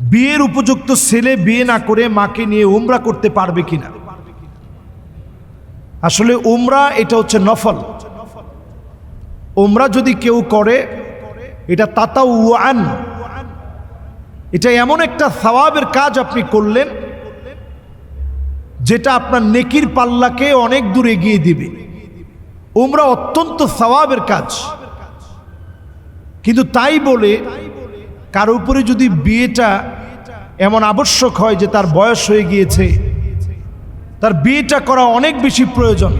বিয়ের উপযুক্ত ছেলে বিয়ে না করে মাকে নিয়ে উমরা করতে পারবে কিনা? আসলে উমরা এটা হচ্ছে নফল। উমরা যদি কেউ করে, এটা তাতা ওয়ান এটা এমন একটা সওয়াবের কাজ আপনি করলেন, যেটা আপনার নেকির পাল্লাকে অনেক দূর এগিয়ে দিবে। উমরা অত্যন্ত সওয়াবের কাজ। কিন্তু তাই বলে কার উপরে যদি বিয়েটা এমন আবশ্যক হয় যে তার বয়স হয়ে গিয়েছে, তার বিয়েটা করা অনেক বেশি প্রয়োজন।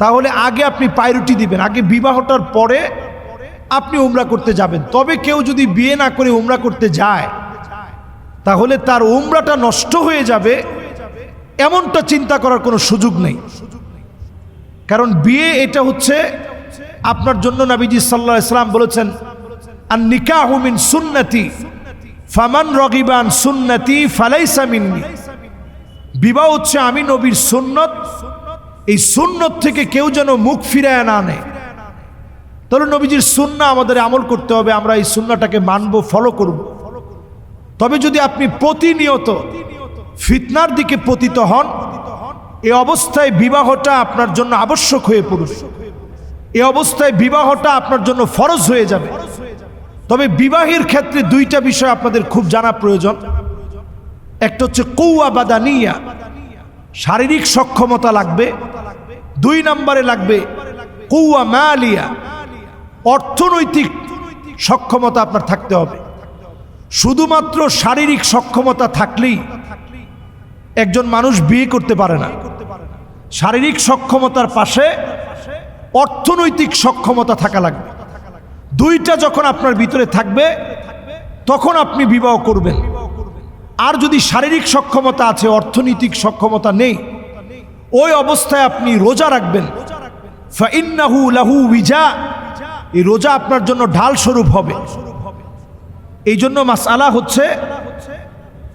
তাহলে আগে আপনি পায়রুটি দিবেন, আগে বিবাহটার পরে আপনি উমরা করতে যাবেন। তবে কেউ যদি বিয়ে না করে উমরা করতে যায়, তাহলে তার উমরাটা নষ্ট হয়ে যাবে, এমনটা চিন্তা করার কোনো সুযোগ নেই। কারণ বিয়ে এটা হচ্ছে আপনার জন্য নাবিজি সাল্লাহ ইসলাম বলেছেন আর নিকাহুমিন সুন্নতি, ফামান রগিবান সুন্নতি ফালাইসা মিন্নি। বিবাহ হচ্ছে আমি নবীর সুন্নত, এই সুন্নত থেকে কেউ যেন মুখ ফিরায় না নেয়। তাহলে নবীজির সুন্না আমাদের আমল করতে হবে, আমরা এই সুন্নাটাকে মানব ফলো করব। তবে যদি আপনি প্রতিনিয়ত ফিতনার দিকে পতিত হন, এ অবস্থায় বিবাহটা আপনার জন্য আবশ্যক হয়ে পড়বে। এ অবস্থায় বিবাহটা আপনার জন্য ফরজ হয়ে যাবে। তবে বিবাহের ক্ষেত্রে দুইটা বিষয় আপনাদের খুব জানা প্রয়োজন। একটা হচ্ছে কৌয়া বাদানিয়া, শারীরিক সক্ষমতা লাগবে। দুই নম্বরে লাগবে কৌয়া মালিয়া, অর্থনৈতিক সক্ষমতা আপনার থাকতে হবে। শুধুমাত্র শারীরিক সক্ষমতা থাকলেই একজন মানুষ বিয়ে করতে পারে না। শারীরিক সক্ষমতার পাশে অর্থনৈতিক সক্ষমতা থাকা লাগবে। দুইটা যখন আপনার ভিতরে থাকবে, তখন আপনি বিবাহ করবেন। আর যদি শারীরিক সক্ষমতা আছে, অর্থনৈতিক সক্ষমতা নেই, ওই অবস্থায় আপনি রোজা রাখবেন। লাহু এই রোজা আপনার জন্য ঢাল স্বরূপ হবে। এই জন্য মাস মাসালা হচ্ছে,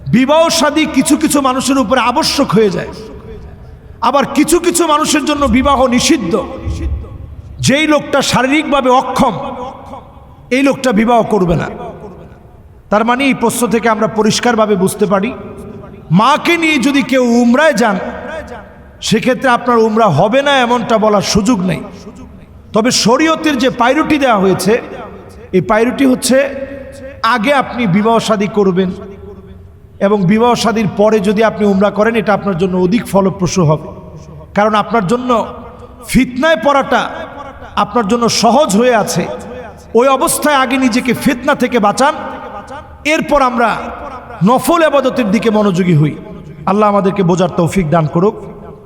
বিবাহ সাদী কিছু কিছু মানুষের উপরে আবশ্যক হয়ে যায়। আবার কিছু কিছু মানুষের জন্য বিবাহ নিষিদ্ধ। যেই লোকটা শারীরিকভাবে অক্ষম এই লোকটা বিবাহ করবে না। তার মানে এই প্রশ্ন থেকে আমরা পরিষ্কারভাবে বুঝতে পারি, মাকে নিয়ে যদি কেউ উমরায় যান, সেক্ষেত্রে আপনার উমরা হবে না এমনটা বলার সুযোগ নেই। তবে শরীয়তের যে পাইরুটি দেওয়া হয়েছে, এই পাইরুটি হচ্ছে আগে আপনি বিবাহ শাদী করবেন এবং বিবাহ শাদীর পরে যদি আপনি উমরা করেন, এটা আপনার জন্য অধিক ফলপ্রসূ হবে। কারণ আপনার জন্য ফিতনায় পড়াটা আপনার জন্য সহজ হয়ে আছে। ওই অবস্থায় আগে নিজেকে ফিতনা থেকে বাঁচান। এরপর আমরা নফল আবাদতের দিকে মনোযোগী হই। আল্লাহ আমাদেরকে বোঝার তৌফিক দান করুক।